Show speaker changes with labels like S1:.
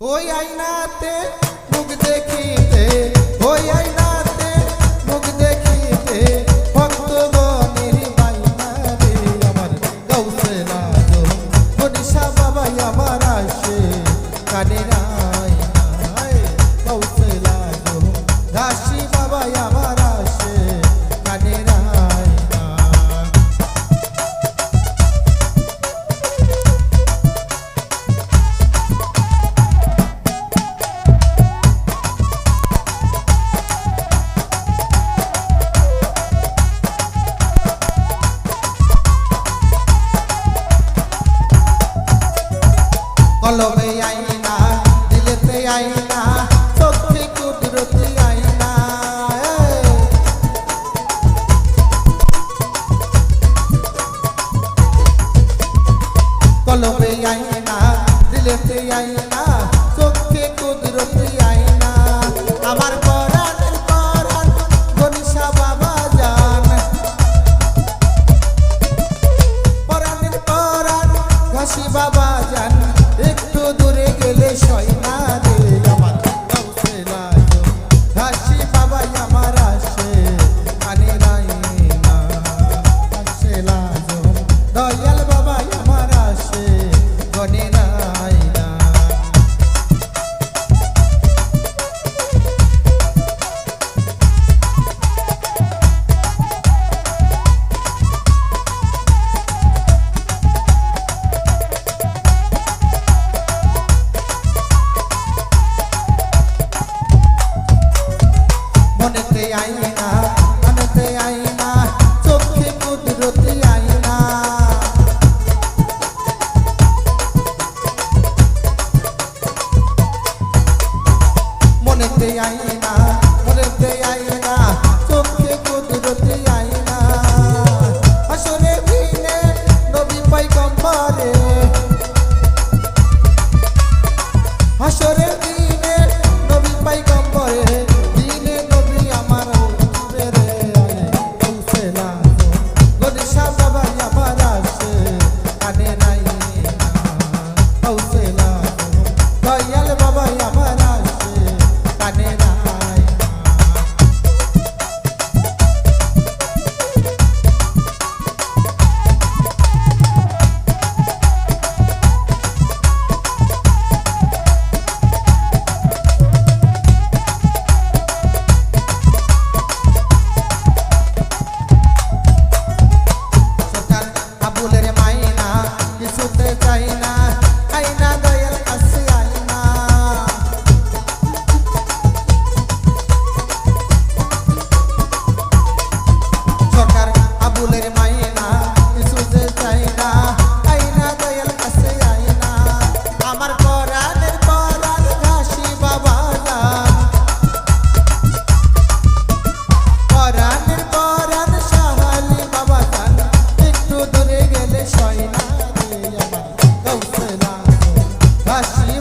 S1: ওই আয়নাতে মুখ দেখিতে কলবে আইনা, দিলেতে আইনা শক্তি কুদরতি আইনা কলবে আইনা, দিলেতে আইনা শক্তি কুদরতি আইনা। আমার শিবা বাজান এক ele chora করতে আইনা চাই না আইনা দয়া baixinho.